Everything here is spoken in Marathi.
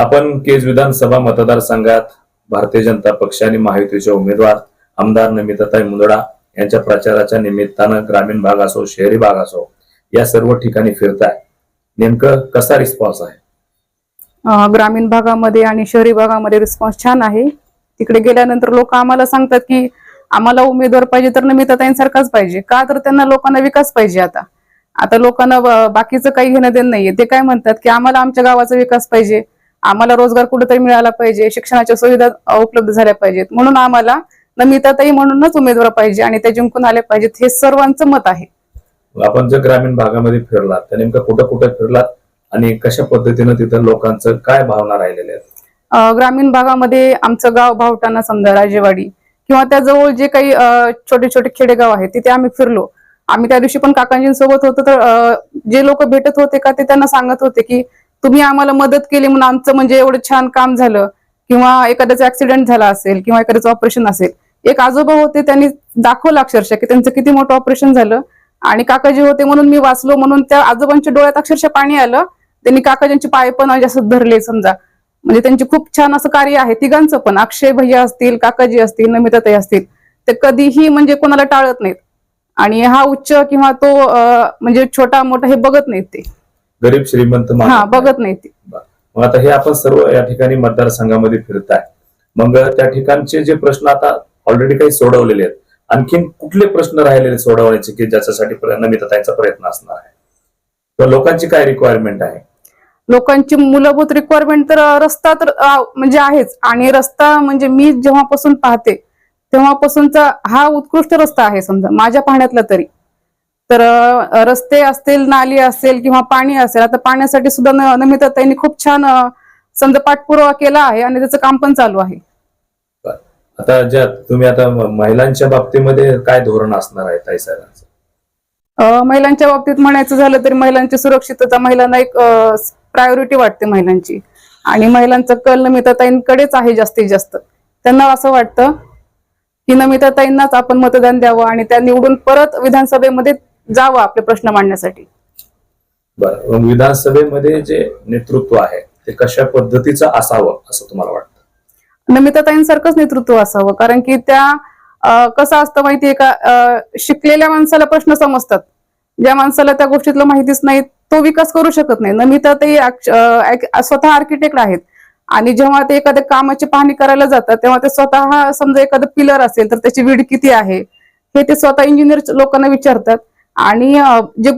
आपण केज विधानसभा मतदारसंघात भारतीय जनता पक्ष आणि महायुतीचे उमेदवार आमदार नमिताताई मुंदडा यांच्या प्रचाराच्या निमित्तानं ग्रामीण भाग असो शहरी भाग असो या सर्व ठिकाणी फिरताय. नेमकं कसा रिस्पॉन्स आहे? ग्रामीण भागामध्ये आणि शहरी भागामध्ये रिस्पॉन्स छान आहे. तिकडे गेल्यानंतर लोक आम्हाला सांगतात की आम्हाला उमेदवार पाहिजे तर नमिताताईंसारखाच पाहिजे. का तर त्यांना लोकांना विकास पाहिजे आता. आता लोकांना बाकीचं काही घेणं देणं नाहीये. ते काय म्हणतात की आम्हाला आमच्या गावाचा विकास पाहिजे. आम्हाला रोजगार कुठेतरी मिळाला पाहिजे शिक्षणाच्या सुविधा उपलब्ध झाल्या पाहिजेत. म्हणून आम्हाला नमिताताई म्हणूनच उमेदवार पाहिजे आणि त्या जिंकून आल्या पाहिजेत हे सर्वांचं मत आहे. आपण जर ग्रामीण भागामध्ये फिरलात तर नेमकं कुठं कुठं फिरलात आणि कशा पद्धतीनं तिथं लोकांचं काय भावना राहिलेल्या आहेत? ग्रामीण भागामध्ये आमचं गाव भावटाणा समजा राजेवाडी किंवा त्याजवळ जे काही छोटे छोटे खेडेगाव आहेत तिथे आम्ही फिरलो. आम्ही त्या दिवशी पण काकांजींसोबत होतो तर जे लोक भेटत होते का ते त्यांना सांगत होते की तुम्ही आम्हाला मदत केली म्हणून आमचं म्हणजे एवढं छान काम झालं. किंवा एखाद्याचा ऍक्सिडेंट झाला असेल किंवा एखाद्याचं ऑपरेशन असेल. एक आजोबा होते त्यांनी दाखवलं अक्षरशः की त्यांचं किती मोठं ऑपरेशन झालं. आणि काकाजी होते म्हणून मी वाचलो म्हणून त्या आजोबांच्या डोळ्यात अक्षरशः पाणी आलं. त्यांनी काकाजींचे पाय पण असं धरले समजा. म्हणजे त्यांचे खूप छान असं कार्य आहे तिघांचं पण. अक्षय भैया असतील काकाजी असतील नमिताताई असतील. ते कधीही म्हणजे कोणाला टाळत नाहीत. आणि हा उच्च किंवा तो म्हणजे छोटा मोठा हे बघत नाहीत ते. गरीब श्रीमंत हा नाही. बघत नाहीत ते. मग आता हे आपण सर्व या ठिकाणी मतदारसंघामध्ये फिरताय. मग त्या ठिकाणचे जे प्रश्न आता ऑलरेडी काही सोडवलेले आहेत. आणखीन कुठले प्रश्न राहिलेले सोडवण्याचे की ज्याच्यासाठी नमिताताईंचा प्रयत्न असणार आहे? किंवा लोकांची काय रिक्वायरमेंट आहे? लोकांची मूलभूत रिक्वायरमेंट तर रस्ता तर म्हणजे आहेच. आणि रस्ता म्हणजे मी जेव्हापासून पाहते तेव्हापासूनचा हा उत्कृष्ट रस्ता आहे समजा माझ्या पाहण्यातला तरी. तर रस्ते असतील नाली असेल किंवा पाणी असेल आता पाण्यासाठी सुद्धा न- नमिताताईंनी खूप छान समजा पाठपुरावा केला आहे आणि त्याचं काम पण चालू आहे. आता ज्या तुम्ही आता महिलांच्या बाबतीमध्ये काय धोरण असणार आहे ताई साहेबांचं? महिलांच्या बाबतीत म्हणायचं झालं तरी महिलांची सुरक्षितता महिलांना एक प्रायोरिटी वाटते महिलांची. आणि महिलांचा कल नमिताताईंकडेच आहे जास्तीत जास्त. त्यांना असं वाटतं की नमिताताईंनाच आपण मतदान द्यावं आणि त्या निवडून परत विधानसभेमध्ये जावं आपले प्रश्न मांडण्यासाठी. बरं विधानसभेमध्ये जे नेतृत्व आहे ते कशा पद्धतीचं असावं असं तुम्हाला वाटतं? नमिताताईंसारखंच नेतृत्व असावं कारण की त्या कसं असतं माहितीये का शिकलेल्या माणसाला प्रश्न समजतात. ज्या माणसाला त्या गोष्टीतलं माहितीच नाही तो विकास करू शकत नाही. नमिताताई स्वतः आर्किटेक्ट आहेत. आणि जेव्हा ते एखाद्या कामाची पाहणी करायला जातात तेव्हा ते स्वतः समजा एखादं पिलर असेल तर त्याची वीड किती आहे हे ते स्वतः इंजिनियर लोकांना विचारतात. आणि जे